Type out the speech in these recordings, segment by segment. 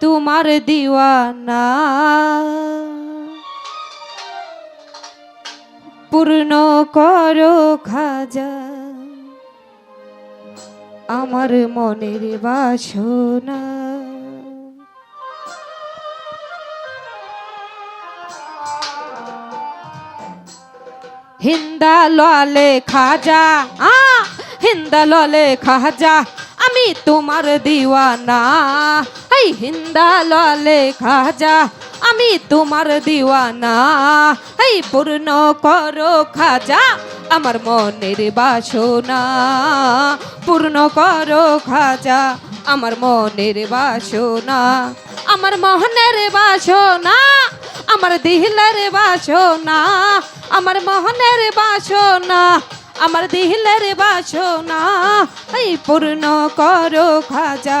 তোমার দিওয়ানা। পূর্ণ করো খাজা। আমার মনের বাসনা। হিন্দা ললে খাজা, আ, হিন্দা ললে খাজা, আমি তোমার দিওয়ানা। এই হিন্দা ললে খাজা, আমি তোমার দিওয়ানা। এই পূর্ণ করো খাজা, আমার মনের বাসনা। পূর্ণ করো খাজা, আমার মনের বাসনা। আমার মোহনের বাসনা, আমার দিহলের বাসনা। আমার মোহনের বাসনা, আমার দিহলের বাসনা। এই পূর্ণ করো খাজা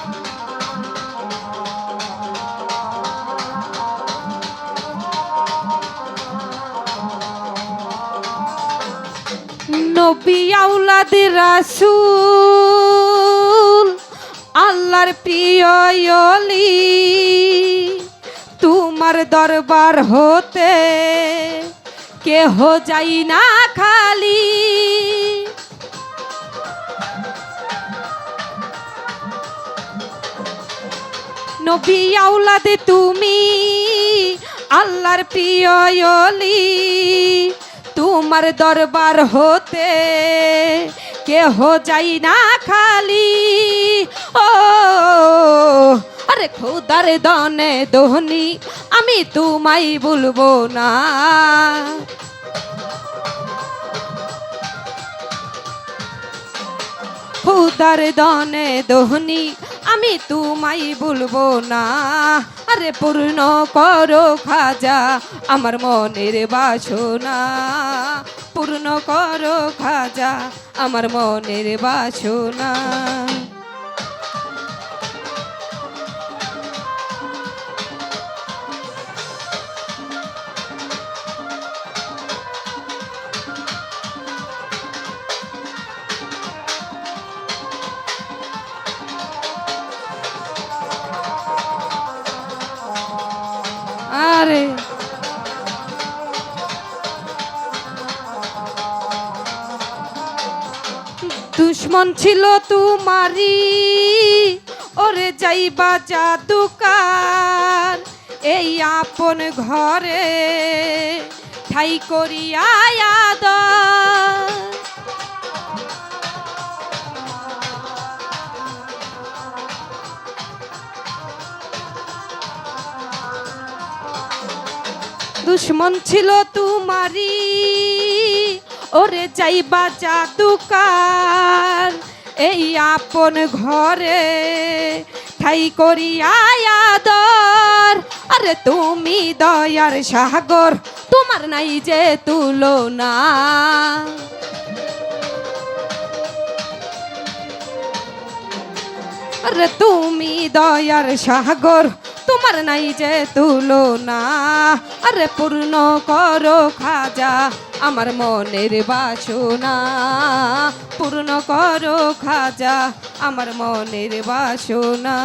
আউলাদ রাসূল, আল্লাহর প্রিয় অলি তোমার দরবার হতে কেহ যাই না খালি। নবী তুমি আল্লাহর প্রিয় অলি তোমার দরবার হতে কেহ যাই না খালি। ও, আরে খুদার দনে দোহনি, আমি তোমায় বলব না। খুদার দনে দহনি আমি তোমায় বলব না। আরে পূর্ণ করো খাজা আমার মনের বাসনা। পূর্ণ করো খাজা আমার মনের বাসনা। দুশ্মন ছিল তোমারি ওরে যাইবা জাদুকার এই আপন ঘরে ঠাই করিয়া দুশ্মন ছিল তোমারি ওরে যাইবা জাদুকার, এই আপন ঘরে ঠাই করিয়া আদর। আরে তুমি দয়ার সাগর, তোমার নাই যে তুলনা। আরে তুমি দয়ার সাগর তোমার নাই যে তুলনা। আরে পূর্ণ করো খাজা, আমার মনের বাসনা। পূর্ণ করো খাজা, আমার মনের বাসনা।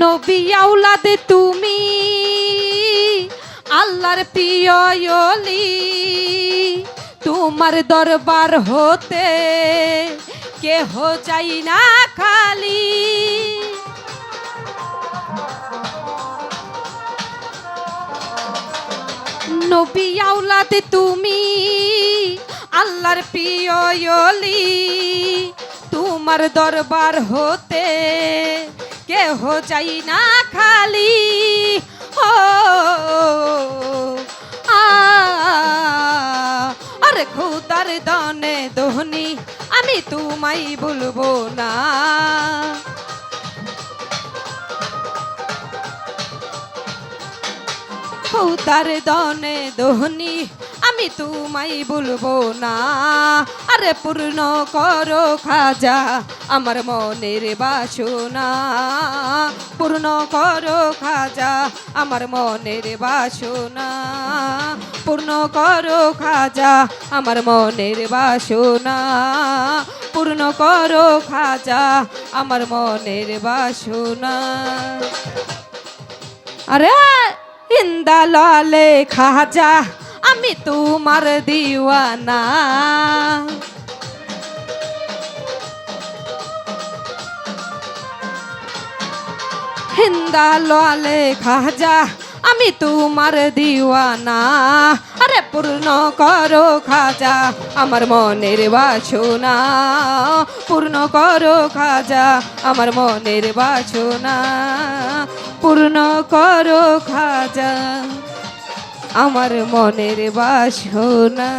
নবী তুমি, আল্লাহর প্রিয় অলি তোমার দরবার হতে কেহ চাই না খালি। নবী তুমি, আল্লাহর প্রিয়লি তোমার দরবার হতে কেহ যাই না খালি। ও আরে খুদার দনে দোহনি আমি তোমায় বলব না। খুদার দনে দোহনি আমি তোমায় বলব না। আরে পূর্ণ করো খাজা, আমার মনের বাসনা। পূর্ণ করো খাজা, আমার মনের বাসনা। পূর্ণ করো খাজা, আমার মনের বাসনা। পূর্ণ করো খাজা, আমার মনের বাসনা। আরে ইন্দা লালে খাজা আমি তোমার দিওয়ানা। হিন্দা লালে খাজা, আমি তোমার দিওয়ানা। আরে পূর্ণ করো খাজা, আমার মনের বাসনা। পূর্ণ করো খাজা, আমার মনের বাসনা। পূর্ণ করো খাজা। আমার মনের বাসনা।